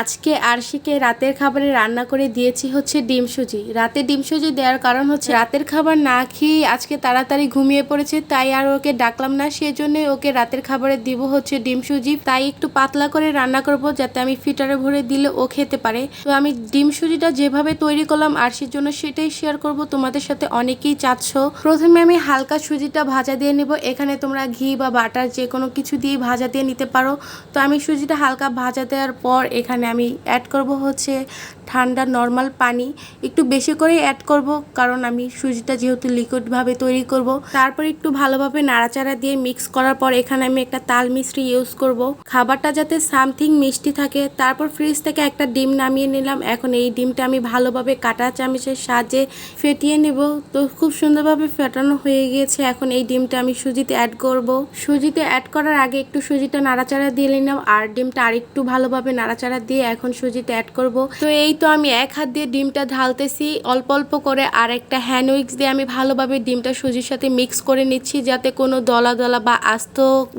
আজকে আরশিকে রাতের খাবারে রান্না করে দিয়েছি হচ্ছে ডিম সুজি। রাতে ডিম সুজি দেওয়ার কারণ হচ্ছে রাতের খাবার না খেয়ে আজকে তাড়াতাড়ি ঘুমিয়ে পড়েছে, তাই আর ওকে ডাকলাম না সেজন্য ওকে রাতের খাবারে দিব হচ্ছে ডিম সুজি। তাই একটু পাতলা করে রান্না করব যাতে আমি ফিটারে ভরে দিলে ও খেতে পারে। তো আমি ডিম সুজিটা যেভাবে তৈরি করলাম আরশির জন্য সেটাই শেয়ার করব তোমাদের সাথে অনেকেই চাচ্ছ। প্রথমে আমি হালকা সুজিটা ভাজা দিয়ে নেব। এখানে তোমরা ঘি বা বাটার যে কোনো কিছু দিয়ে ভাজা দিয়ে নিতে পারো। তো আমি সুজিটা হালকা ভাজা দেওয়ার পর এখানে আমি অ্যাড করব হচ্ছে ঠান্ডা নর্মাল পানি। একটু বেশি করে অ্যাড করব, কারণ আমি সুজিটা যেহেতু লিকুইডভাবে তৈরি করব। তারপর একটু ভালোভাবে নাড়াচাড়া দিয়ে মিক্স করার পর এখানে আমি একটা তাল মিশ্রি ইউজ করব। খাবারটা যাতে সামথিং মিষ্টি থাকে, তারপর ফ্রিজ থেকে একটা ডিম নামিয়ে নিলাম। এখন এই ডিমটা আমি ভালোভাবে কাটা চামচের সাহায্যে ফেটিয়ে নেব। তো খুব সুন্দরভাবে ফেটানো হয়ে গিয়েছে। এখন এই ডিমটা আমি সুজিতে অ্যাড করব। সুজিতে অ্যাড করার আগে একটু সুজিটা নাড়াচাড়া দিয়ে নিলাম। আর ডিমটা আরেকটু ভালোভাবে নাড়াচাড়া দিয়ে এখন সুজিতে অ্যাড করব। তো এই তো আমি এক হাত দিয়ে ডিমটা ঢালতেছি। অল্প অল্প করে আর একটা হ্যান্ড উইক্স দিয়ে আমি ভালোভাবে ডিমটা সুজির সাথে মিক্স করে নিচ্ছি যাতে কোনো দলা দলা বা আস্ত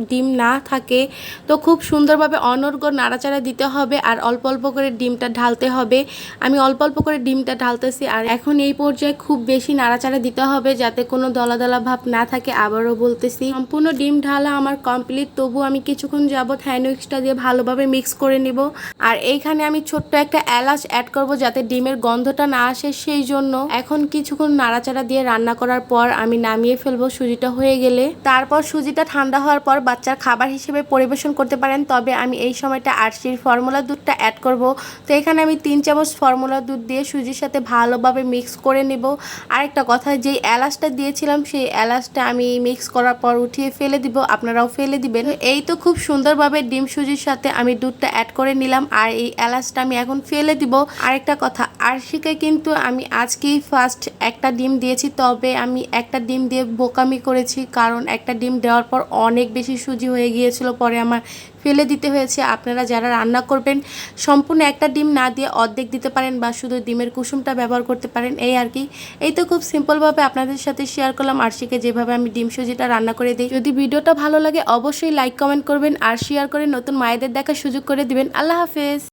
ডিম না থাকে। তো খুব সুন্দরভাবে অনর্গ নাড়াচাড়া দিতে হবে আর অল্প অল্প করে ডিমটা ঢালতে হবে। আমি অল্প অল্প করে ডিমটা ঢালতেছি আর এখন এই পর্যায়ে খুব বেশি নাড়াচাড়া দিতে হবে যাতে কোনো দলা দলা ভাব না থাকে আবারও বলতেছি। সম্পূর্ণ ডিম ঢালা আমার কমপ্লিট তবু আমি কিছুক্ষণ যাবত হ্যান্ড উইক্সটা দিয়ে ভালোভাবে মিক্স করে নিব। আর এইখানে আমি ছোট্ট একটা এলাচ অ্যাড করব যাতে ডিমের গন্ধটা না আসে, সেই জন্য এখন কিছুক্ষণ নাড়াচাড়া দিয়ে রান্না করার পর আমি নামিয়ে ফেলব সুজিটা হয়ে গেলে। তারপর সুজিটা ঠান্ডা হওয়ার পর বাচ্চার খাবার হিসেবে পরিবেশন করতে পারেন, তবে আমি এই সময়টা আরশির ফর্মুলা দুধটা অ্যাড করব। তো এখানে আমি তিন চামচ ফর্মুলা দুধ দিয়ে সুজির সাথে ভালোভাবে মিক্স করে নেব। আরেকটা কথা, যেই এলাচটা দিয়েছিলাম, সেই এলাচটা আমি মিক্স করার পর উঠিয়ে ফেলে দিব, আপনারাও ফেলে দিবেন। এই তো খুব সুন্দরভাবে ডিম সুজির সাথে আমি দুধটা অ্যাড করে নিলাম আর এই এলাচটা আমি এখন ফেলে দিব। আরেকটা কথা, আরশিকে কিন্তু আমি আজকেই ফার্স্ট একটা ডিম দিয়েছি, তবে আমি একটা ডিম দিয়ে বোকামি করেছি, কারণ একটা ডিম দেওয়ার পর অনেক বেশি সুজি হয়ে গিয়েছিল, পরে আমার ফেলে দিতে হয়েছে। আপনারা যারা রান্না করবেন, সম্পূর্ণ একটা ডিম না দিয়ে অর্ধেক দিতে পারেন বা শুধু ডিমের কুসুমটা ব্যবহার করতে পারেন, এই আর কি। এই তো খুব সিম্পলভাবে আপনাদের সাথে শেয়ার করলাম, আরশিকে যেভাবে আমি ডিম সুজিটা রান্না করে দিই। যদি ভিডিওটা ভালো লাগে, অবশ্যই লাইক কমেন্ট করবেন, আর শেয়ার করে নতুন মায়েদের দেখার সুযোগ করে দিবেন। আল্লাহ হাফেজ!